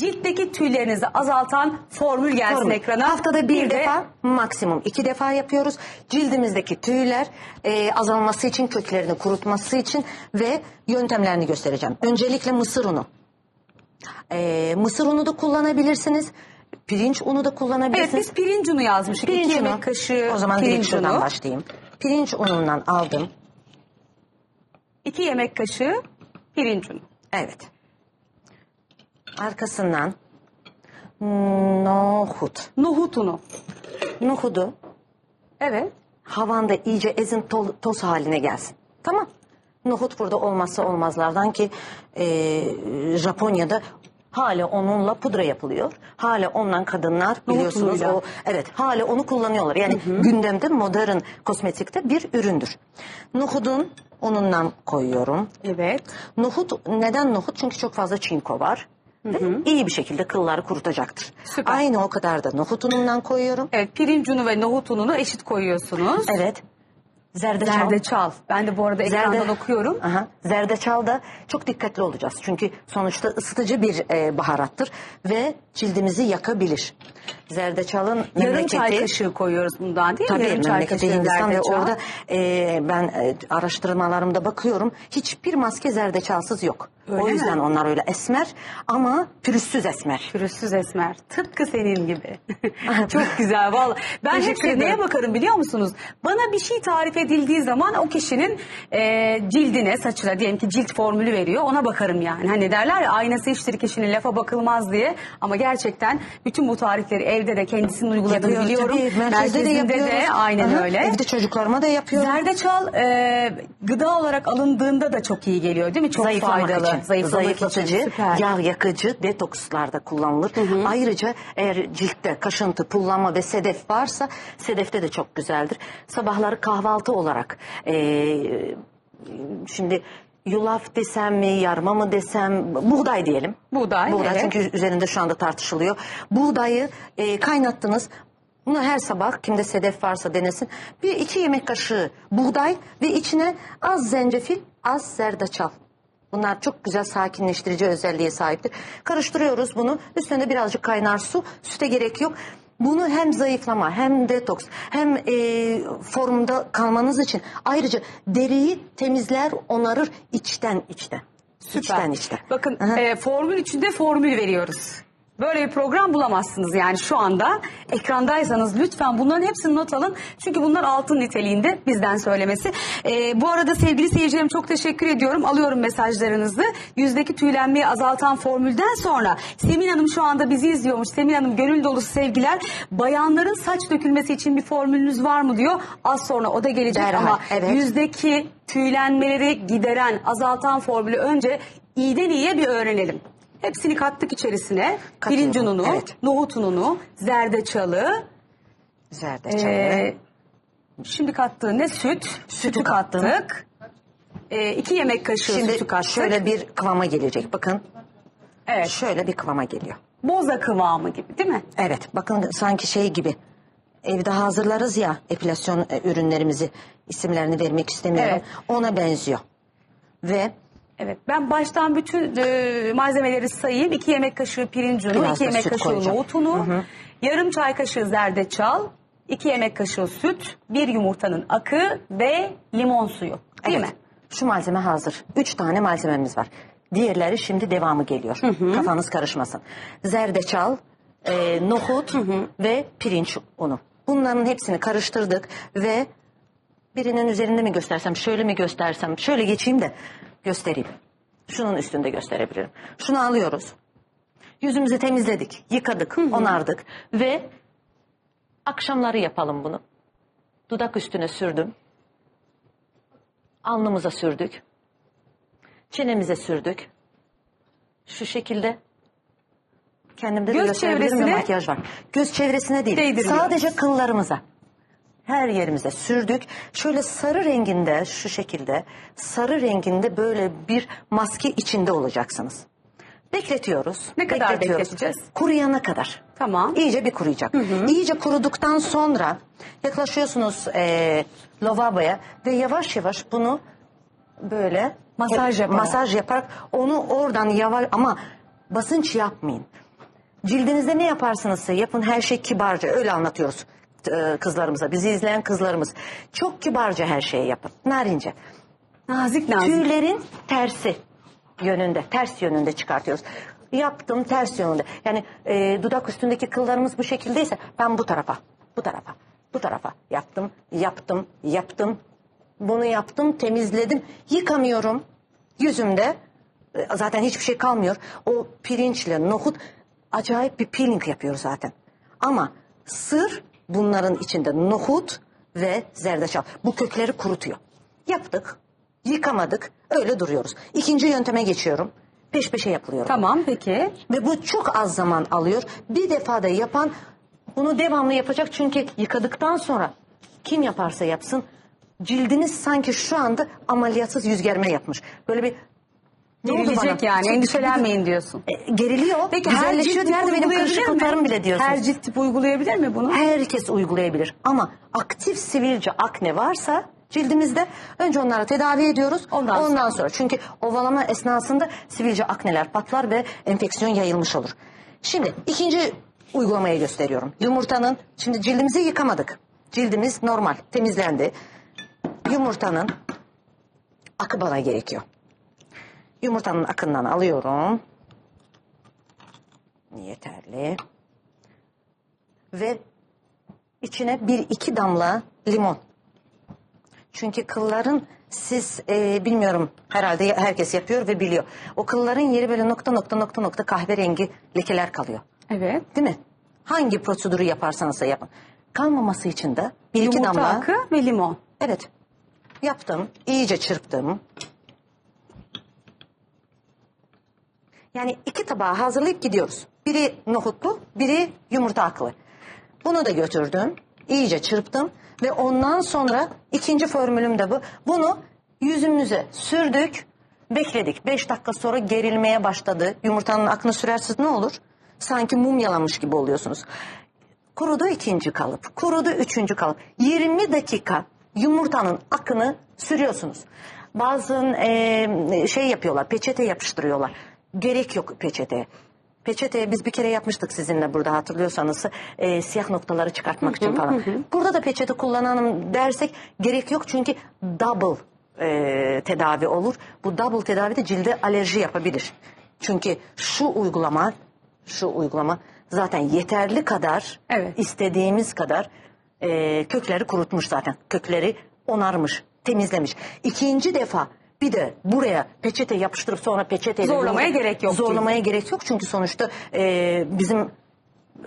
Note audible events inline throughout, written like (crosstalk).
ciltteki tüylerinizi azaltan formül gelsin Formül. ekrana. Haftada bir, de- defa maksimum iki defa yapıyoruz. Cildimizdeki tüyler e, azalması için, köklerini kurutması için ve yöntemlerini göstereceğim. Öncelikle mısır unu. E, mısır unu da kullanabilirsiniz. Pirinç unu da Evet kullanabilirsiniz. biz pirinç unu yazmıştık. Pirinç İki unu. yemek kaşığı O zaman direkt pirinç şuradan unu. başlayayım. Pirinç unundan aldım. İki yemek kaşığı pirinç unu. Evet. Arkasından nohut. Nohut unu. Nohudu Evet. havanda iyice ezin to- toz haline gelsin. Tamam. Nohut burada olmazsa olmazlardan ki e, Japonya'da hala onunla pudra yapılıyor. Hala ondan kadınlar biliyorsunuz unuyla. o evet hala onu kullanıyorlar. Yani gündemde modern kosmetikte bir üründür. Nohudun unundan koyuyorum. Evet. Nohut neden nohut? Çünkü çok fazla çinko var. Ve iyi bir şekilde kılları kurutacaktır. Süper. Aynı o kadar da nohut unundan koyuyorum. Evet pirinç unu ve nohut ununu eşit koyuyorsunuz. Evet. Zerdeçal. Zerdeçal. Ben de bu arada ekrandan Zerde- okuyorum. Aha. Zerdeçalda çok dikkatli olacağız. Çünkü sonuçta ısıtıcı bir e, baharattır ve cildimizi yakabilir. Zerdeçalın Yarım memleketi... çay kaşığı koyuyoruz bundan değil mi? Tabii Yarım çay memleketi kaşığı Hindistan ve zerdeçal. orada e, ben e, araştırmalarımda bakıyorum hiçbir maske zerdeçalsız yok. Öyle o yüzden mi? onlar öyle esmer ama pürüzsüz esmer. Pürüzsüz esmer. Tıpkı senin gibi. (laughs) Çok güzel valla. Ben Teşekkür ederim. neye bakarım biliyor musunuz? Bana bir şey tarif edildiği zaman o kişinin e, cildine, saçına diyelim ki cilt formülü veriyor. Ona bakarım yani. Hani derler ya aynası iştir kişinin lafa bakılmaz diye. Ama gerçekten bütün bu tarifleri evde de kendisinin uyguladığını Yapıyoruz biliyorum. tabii. Merkezde de Merkezinde yapıyoruz. aynen Aha, öyle. Evde çocuklarıma da yapıyorum. Zerdeçal e, gıda olarak alındığında da çok iyi geliyor değil mi? Çok Zayıflamak faydalı. için, Zayıflamak zayıflatıcı, için. Süper. yağ yakıcı, detokslarda kullanılır. Ayrıca eğer ciltte kaşıntı, pullanma ve sedef varsa sedefte de çok güzeldir. Sabahları kahvaltı olarak eee, şimdi yulaf desem mi, yarma mı desem, buğday diyelim. Buğday, Buğday evet. çünkü üzerinde şu anda tartışılıyor. Buğdayı eee, kaynattınız. Bunu her sabah kimde sedef varsa denesin. Bir iki yemek kaşığı buğday ve içine az zencefil, az zerdeçal. Bunlar çok güzel sakinleştirici özelliğe sahiptir. Karıştırıyoruz bunu. Üstüne de birazcık kaynar su. Süte gerek yok. Bunu hem zayıflama hem detoks hem e, formda kalmanız için ayrıca deriyi temizler onarır içten içten. Süper. İçten içten. Bakın Aha. e, formül içinde formül veriyoruz. Böyle bir program bulamazsınız yani şu anda. Ekrandaysanız lütfen bunların hepsini not alın. Çünkü bunlar altın niteliğinde bizden söylemesi. E, bu arada sevgili seyircilerim çok teşekkür ediyorum. Alıyorum mesajlarınızı. Yüzdeki tüylenmeyi azaltan formülden sonra Semin Hanım şu anda bizi izliyormuş. Semin Hanım gönül dolusu sevgiler. Bayanların saç dökülmesi için bir formülünüz var mı diyor. Az sonra o da gelecek Derhal, ama evet. yüzdeki tüylenmeleri gideren, azaltan formülü önce iyiden iyiye bir öğrenelim. Hepsini kattık içerisine. Katıyorum, Pirinç ununu, evet. nohut ununu, zerdeçalı, Zerdeçal. ee, şimdi kattığı ne süt? Sütü kattım. kattık. Ee, iki yemek kaşığı Şimdi sütü kattık. şöyle bir kıvama gelecek. Bakın evet. şöyle bir kıvama geliyor. Boza kıvamı gibi değil mi? Evet bakın sanki şey gibi evde hazırlarız ya epilasyon e, ürünlerimizi isimlerini vermek istemiyorum. Evet. Ona benziyor. Ve Evet. Ben baştan bütün e, malzemeleri sayayım. İki yemek kaşığı pirinç unu, Biraz iki da yemek süt kaşığı koyacağım. nohut unu, yarım çay kaşığı zerdeçal, iki yemek kaşığı süt, bir yumurtanın akı ve limon suyu. Değil evet, mi? Şu malzeme hazır. Üç tane malzememiz var. Diğerleri şimdi devamı geliyor. Kafanız karışmasın. Zerdeçal, e, nohut ve pirinç unu. Bunların hepsini karıştırdık ve birinin üzerinde mi göstersem, şöyle mi göstersem, şöyle geçeyim de göstereyim. Şunun üstünde gösterebilirim. Şunu alıyoruz. Yüzümüzü temizledik, yıkadık, onardık ve akşamları yapalım bunu. Dudak üstüne sürdüm. Alnımıza sürdük. Çenemize sürdük. Şu şekilde. Kendimde de Göz gösterebilirim çevresine- makyaj var. Göz çevresine değil. Sadece kıllarımıza. Her yerimize sürdük. Şöyle sarı renginde şu şekilde sarı renginde böyle bir maske içinde olacaksınız. Bekletiyoruz. Ne kadar bekleteceğiz? Kuruyana kadar. Tamam. İyice bir kuruyacak. İyice kuruduktan sonra yaklaşıyorsunuz e, lavaboya ve yavaş yavaş bunu böyle Masaj yaparak. masaj yaparak onu oradan yavaş ama basınç yapmayın. Cildinizde ne yaparsınızsa yapın her şey kibarca öyle anlatıyoruz e, kızlarımıza. Bizi izleyen kızlarımız. Çok kibarca her şeyi yapın. Narince. Nazik nazik. Tüylerin tersi yönünde, ters yönünde çıkartıyoruz. Yaptım ters yönünde. Yani e, dudak üstündeki kıllarımız bu şekildeyse ben bu tarafa, bu tarafa, bu tarafa yaptım, yaptım, yaptım. Bunu yaptım, temizledim. Yıkamıyorum yüzümde. e, Zaten hiçbir şey kalmıyor. O pirinçle nohut acayip bir peeling yapıyor zaten. Ama sır bunların içinde nohut ve zerdeçal. Bu kökleri kurutuyor. Yaptık, yıkamadık, öyle duruyoruz. İkinci yönteme geçiyorum. Peş peşe yapılıyor. Tamam peki. Ve bu çok az zaman alıyor. Bir defada yapan bunu devamlı yapacak çünkü yıkadıktan sonra kim yaparsa yapsın cildiniz sanki şu anda ameliyatsız yüz germe yapmış. Böyle bir ne bana? yani Çok- endişelenmeyin diyorsun. E, geriliyor. Peki her cilt Nerede benim kırışıklıklarım mi? bile diyorsunuz. Her cilt tip uygulayabilir mi bunu? Herkes uygulayabilir. Ama aktif sivilce akne varsa cildimizde önce onları tedavi ediyoruz. Ondan sonra. sonra. Çünkü ovalama esnasında sivilce akneler patlar ve enfeksiyon yayılmış olur. Şimdi ikinci uygulamayı gösteriyorum. Yumurtanın şimdi cildimizi yıkamadık. Cildimiz normal temizlendi. Yumurtanın akı bana gerekiyor. Yumurtanın akından alıyorum. Yeterli. Ve içine bir iki damla limon. Çünkü kılların siz e, bilmiyorum herhalde herkes yapıyor ve biliyor. O kılların yeri böyle nokta nokta nokta nokta kahverengi lekeler kalıyor. Evet. Değil mi? Hangi prosedürü yaparsanız da yapın. Kalmaması için de bir iki Yumurta damla. akı ve limon. Evet. Yaptım. iyice çırptım. Yani iki tabağı hazırlayıp gidiyoruz. Biri nohutlu, biri yumurta aklı. Bunu da götürdüm. iyice çırptım. Ve ondan sonra ikinci formülüm de bu. Bunu yüzümüze sürdük. Bekledik. Beş dakika sonra gerilmeye başladı. Yumurtanın akını sürersiniz ne olur? Sanki mum yalanmış gibi oluyorsunuz. Kurudu ikinci kalıp, kurudu üçüncü kalıp. 20 dakika yumurtanın akını sürüyorsunuz. Bazı e, şey yapıyorlar, peçete yapıştırıyorlar. Gerek yok peçeteye. Peçeteye biz bir kere yapmıştık sizinle burada hatırlıyorsanız e, siyah noktaları çıkartmak için falan. Burada da peçete kullanalım dersek gerek yok çünkü double e, tedavi olur. Bu double tedavi de cilde alerji yapabilir. Çünkü şu uygulama, şu uygulama zaten yeterli kadar, Evet. istediğimiz kadar e, kökleri kurutmuş zaten. Kökleri onarmış, temizlemiş. İkinci defa bir de buraya peçete yapıştırıp sonra peçeteyle Zorlamaya gerek yok Zorlamaya gerek yok çünkü sonuçta e, bizim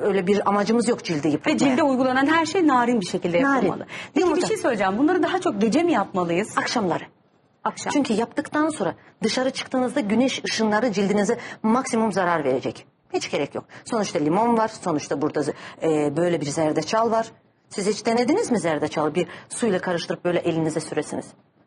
öyle bir amacımız yok cildi Ve yıpratmaya. cilde uygulanan her şey narin bir şekilde Narin. yapılmalı. Peki Yumurta. bir şey söyleyeceğim. Bunları daha çok gece mi yapmalıyız? Akşamları. Akşam. Çünkü yaptıktan sonra dışarı çıktığınızda güneş ışınları cildinize maksimum zarar verecek. Hiç gerek yok. Sonuçta limon var. Sonuçta burada e, böyle bir zerdeçal var. Siz hiç denediniz mi zerdeçalı? Bir suyla karıştırıp böyle elinize süresiniz.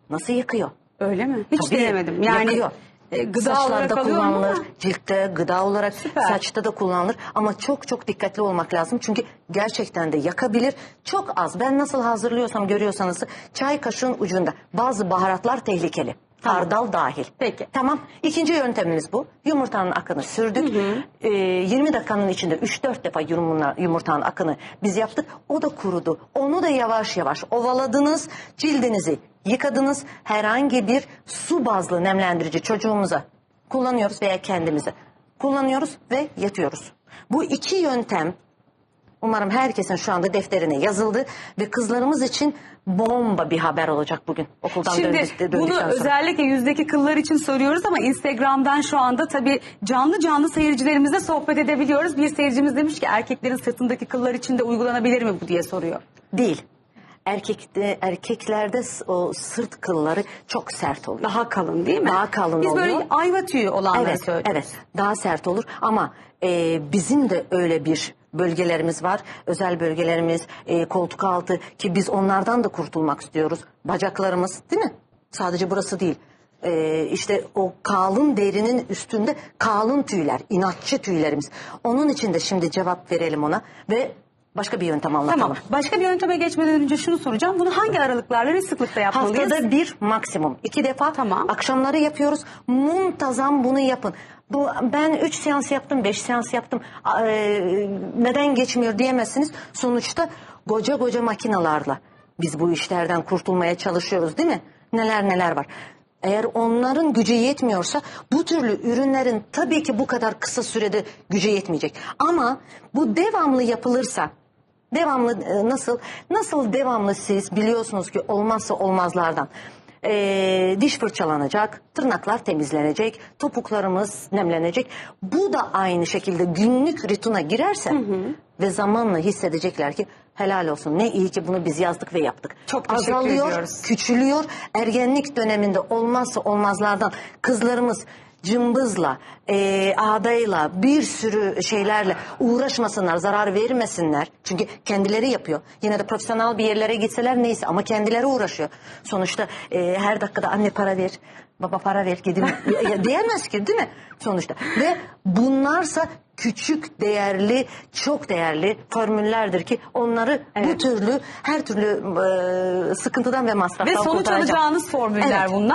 Nasıl yakıyor? Öyle mi? Hiç Tabii, denemedim. Yani yakıyor. e, gıda olarak Saçlarda alıyorum kullanılır, ciltte, gıda olarak, Süper. saçta da kullanılır. Ama çok çok dikkatli olmak lazım. Çünkü gerçekten de yakabilir. Çok az. Ben nasıl hazırlıyorsam görüyorsanız çay kaşığın ucunda. Bazı baharatlar tehlikeli. Tamam. Hardal dahil. Peki. Tamam. İkinci yöntemimiz bu. Yumurtanın akını sürdük. Ee, 20 dakikanın içinde 3-4 defa yumurta, yumurtanın akını biz yaptık. O da kurudu. Onu da yavaş yavaş ovaladınız. Cildinizi yıkadınız. Herhangi bir su bazlı nemlendirici çocuğumuza kullanıyoruz veya kendimize kullanıyoruz ve yatıyoruz. Bu iki yöntem Umarım herkesin şu anda defterine yazıldı ve kızlarımız için bomba bir haber olacak bugün okuldan Şimdi döndük- döndükten bunu sonra. özellikle yüzdeki kıllar için soruyoruz ama Instagram'dan şu anda tabii canlı canlı seyircilerimizle sohbet edebiliyoruz. Bir seyircimiz demiş ki erkeklerin sırtındaki kıllar için de uygulanabilir mi bu diye soruyor. Değil. Erkekte, erkeklerde o sırt kılları çok sert oluyor. Daha kalın değil mi? Daha kalın Biz oluyor. böyle ayva tüyü olanları evet, söylüyoruz. evet. Daha sert olur ama e, bizim de öyle bir bölgelerimiz var. Özel bölgelerimiz, e, koltuk altı ki biz onlardan da kurtulmak istiyoruz. Bacaklarımız değil mi? Sadece burası değil. E, işte o kalın derinin üstünde kalın tüyler, inatçı tüylerimiz. Onun için de şimdi cevap verelim ona ve başka bir yöntem anlatalım. Tamam. Başka bir yönteme geçmeden önce şunu soracağım. Bunu hangi aralıklarla ve sıklıkta yapmalıyız? Haftada bir maksimum. iki defa Tamam. akşamları yapıyoruz. Muntazam bunu yapın. Bu ben 3 seans yaptım, 5 seans yaptım. A- e, neden geçmiyor diyemezsiniz. Sonuçta koca koca makinalarla biz bu işlerden kurtulmaya çalışıyoruz değil mi? Neler neler var. Eğer onların gücü yetmiyorsa bu türlü ürünlerin tabii ki bu kadar kısa sürede gücü yetmeyecek. Ama bu devamlı yapılırsa Devamlı e, nasıl? Nasıl devamlı siz biliyorsunuz ki olmazsa olmazlardan. E, diş fırçalanacak, tırnaklar temizlenecek, topuklarımız nemlenecek. Bu da aynı şekilde günlük rituna girerse ve zamanla hissedecekler ki helal olsun ne iyi ki bunu biz yazdık ve yaptık. Çok teşekkür Azalıyor, ediyoruz. küçülüyor. Ergenlik döneminde olmazsa olmazlardan kızlarımız cımbızla, e, ağdayla, bir sürü şeylerle uğraşmasınlar, zarar vermesinler. Çünkü kendileri yapıyor. Yine de profesyonel bir yerlere gitseler neyse ama kendileri uğraşıyor. Sonuçta e, her dakikada anne para ver, baba para ver, gidin (laughs) diyemez ki değil mi? Sonuçta. Ve bunlarsa küçük, değerli, çok değerli formüllerdir ki onları bu türlü her türlü e, sıkıntıdan ve masraftan Ve sonuç kurtaracak. alacağınız formüller Evet. bunlar.